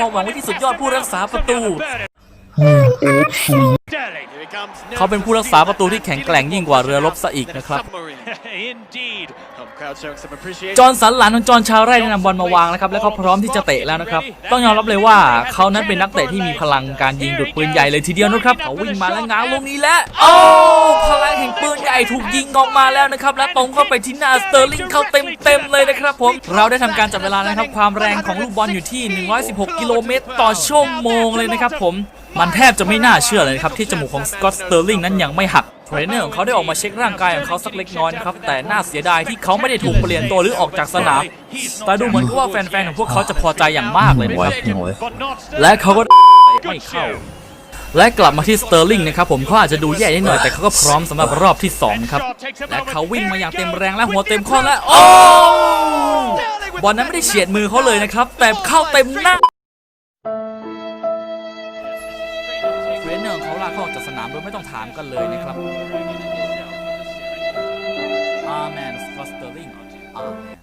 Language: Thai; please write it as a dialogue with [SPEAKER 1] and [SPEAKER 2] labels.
[SPEAKER 1] ความหวังไว้ที่สุดยอดผู้รักษาประตู เขาเป็นผู้รักษาประตูที่แข็งแกร่งยิ่งกว่าเรือรบซะอีกนะครับ
[SPEAKER 2] Indeed.
[SPEAKER 1] จอห์นสันหลานของจอห์นชาวไร่ได้นำบอลมาวางนะครับและเขาพร้อมที่จะเตะแล้วนะครับ ต้องยอมรับเลยว่าเขานั้นเป็นนักเตะที่มีพลังการยิงดุดปืนใหญ่เลยทีเดียวนะครับเขาวิ่งมาแล้วง้างลูกนี้และโอ้พลังแห่งปืนใหญ่ถูกยิงออกมาแล้วนะครับและตรงเข้าไปที่หน้าสเตอร์ลิงเข้าเต็มๆเลยนะครับผมเราได้ทำการจับเวลานะครับความแรงของลูกบอลอยู่ที่ 116 กิโลเมตร ต่อชั่วโมงเลยนะครับผมมันแทบจะไม่น่าเชื่อเลยนะครับที่จมูกของสกอตต์สเตอร์ลิงนั้นยังไม่หักเทรนเนอร์ของเขาได้ออกมาเช็คร่างกายของเขาสักเล็กน้อยนะครับ แต่น่าเสียดายที่เขาไม่ได้ถูกเปลี่ยนตัวหรือออกจากสนามแต่ดูเหมือนกับว่าแฟนๆของพวกเขาจะพอใจอย่างมากเลยนะครับ
[SPEAKER 2] But not
[SPEAKER 1] และเขาก็ไม่เข้าและกลับมาที่สเตอร์ลิงนะครับผมเขาอาจจะดูแย่นิดหน่อยแต่เขาก็พร้อมสำหรับรอบที่สองครับ และเขาวิ่งมาอย่างเต็มแรงและหัวเต็มข้อและโอ้บอลนั้นไม่ได้เฉียดมือเขาเลยนะครับ แต่เข้าเต็มหน้า เทรนเนอร์เขาลากเขาออกจากสนามโดยไม่ต้องถามกันเลยนะครับอาร์แมนสกอตสเตอร์ลิงอาร์แมน